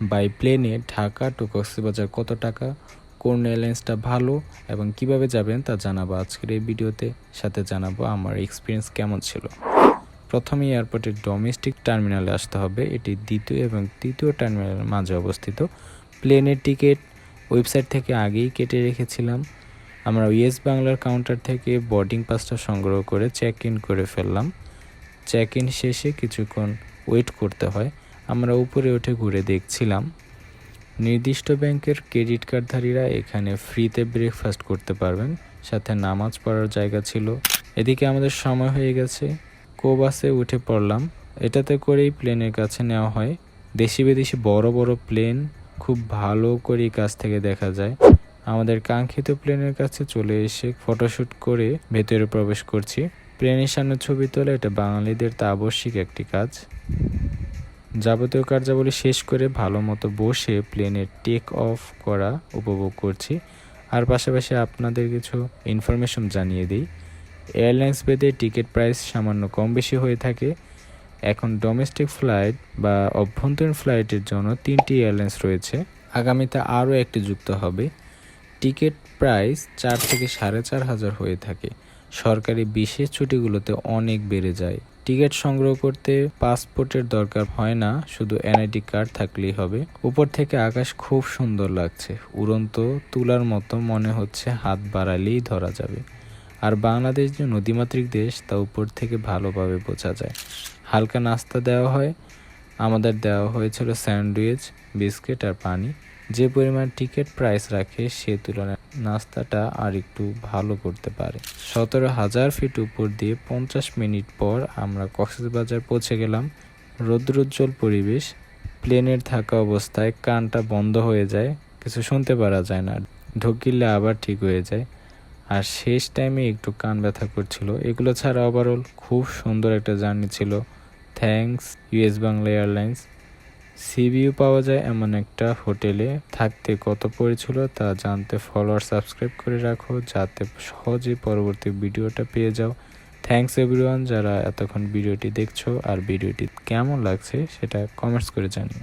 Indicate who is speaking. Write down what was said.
Speaker 1: By প্লেনে Dhaka two Cox's Bazar কত টাকা, কোন এয়ারলাইন্সটা ভালো এবং কীভাবে যাবেন তা জানাব আজকের এই ভিডিওতে। সাথে জানাব আমার এক্সপিরিয়েন্স কেমন ছিল। প্রথমে এয়ারপোর্টের ডোমেস্টিক টার্মিনালে আসতে হবে। এটি দ্বিতীয় এবং তৃতীয় টার্মিনালের মাঝে অবস্থিত। প্লেনের টিকিট ওয়েবসাইট থেকে আগেই কেটে রেখেছিলাম। আমরা ইয়েস বাংলার কাউন্টার থেকে বোর্ডিং পাসটা সংগ্রহ করে চেক ইন করে ফেললাম। চেক ইন শেষে কিছুক্ষণ ওয়েট করতে হয়। আমরা উপরে উঠে ঘুরে দেখছিলাম, নির্দিষ্ট ব্যাংকের ক্রেডিট কার্ডধারীরা এখানে ফ্রিতে ব্রেকফাস্ট করতে পারবেন, সাথে নামাজ পড়ার জায়গা ছিল। এদিকে আমাদের সময় হয়ে গেছে। কোবাসে উঠে পড়লাম। এটাতে করেই প্লেনের কাছে নেওয়া হয়। দেশি বিদেশি বড় বড় প্লেন খুব ভালো করে কাছ থেকে দেখা যায়। আমাদের কাঙ্ক্ষিত প্লেনের কাছে চলে এসে ফটোশ্যুট করে ভেতরে প্রবেশ করছি। প্লেনের সামনে ছবি তোলা এটা বাঙালিদের তা আবশ্যিক একটি কাজ। যাবতীয় কার্যাবলী শেষ করে ভালো মতো বসে প্লেনের টেক অফ করা উপভোগ করছি। আর পাশাপাশি আপনাদের কিছু ইনফরমেশন জানিয়ে দিই। এয়ারলাইন্স ভেদে টিকিট প্রাইস সামান্য কম বেশি হয়ে থাকে। এখন ডোমেস্টিক ফ্লাইট বা অভ্যন্তরীণ ফ্লাইটের জন্য তিনটি এয়ারলাইন্স রয়েছে। আগামীতে আরও একটি যুক্ত হবে। টিকিট প্রাইস চার থেকে সাড়ে চার হাজার হয়ে থাকে। সরকারি বিশেষ ছুটিগুলোতে অনেক বেড়ে যায়। টিকিট সংগ্রহ করতে পাসপোর্টের দরকার হয় না, শুধু এনআইডি কার্ড থাকলেই হবে। উপর থেকে আকাশ খুব সুন্দর লাগছে। উড়ন্ত তুলার মতো মনে হচ্ছে হাত বাড়ালেই ধরা যাবে। আর বাংলাদেশ যে নদীমাতৃক দেশ, তা উপর থেকে ভালোভাবে বোঝা যায়। হালকা নাস্তা দেওয়া হয়। আমাদের দেওয়া হয়েছিল স্যান্ডউইচ, বিস্কিট আর পানি। যে পরিমাণ টিকিট প্রাইস রাখে সে তুলনায় নাস্তাটা আর একটু ভালো করতে পারে। সতেরো হাজার ফিট উপর দিয়ে পঞ্চাশ মিনিট পর আমরা কক্সবাজার পৌঁছে গেলাম। রৌদ্রোজ্জ্বল পরিবেশ, প্লেনের থাকা অবস্থায় কানটা বন্ধ হয়ে যায়, কিছু শুনতে পারা যায় না। ঢুকিলে আবার ঠিক হয়ে যায়। আর শেষ টাইমে একটু কান ব্যথা করছিল। এগুলো ছাড়া ওভারঅল খুব সুন্দর একটা জার্নি ছিল। থ্যাঙ্কস ইউএস বাংলা এয়ারলাইন্স সিবিইউ পাওয়া যায় এমন একটা হোটেলে। থাকতে কত পড়েছিল তা জানতে ফলোয়ার সাবস্ক্রাইব করে রাখো যাতে সহজে পরবর্তী ভিডিওটা পেয়ে যাও। থ্যাংকস এভরিওয়ান যারা এতক্ষণ ভিডিওটি দেখছ আর ভিডিওটি কেমন লাগছে সেটা কমেন্টস করে জানিও।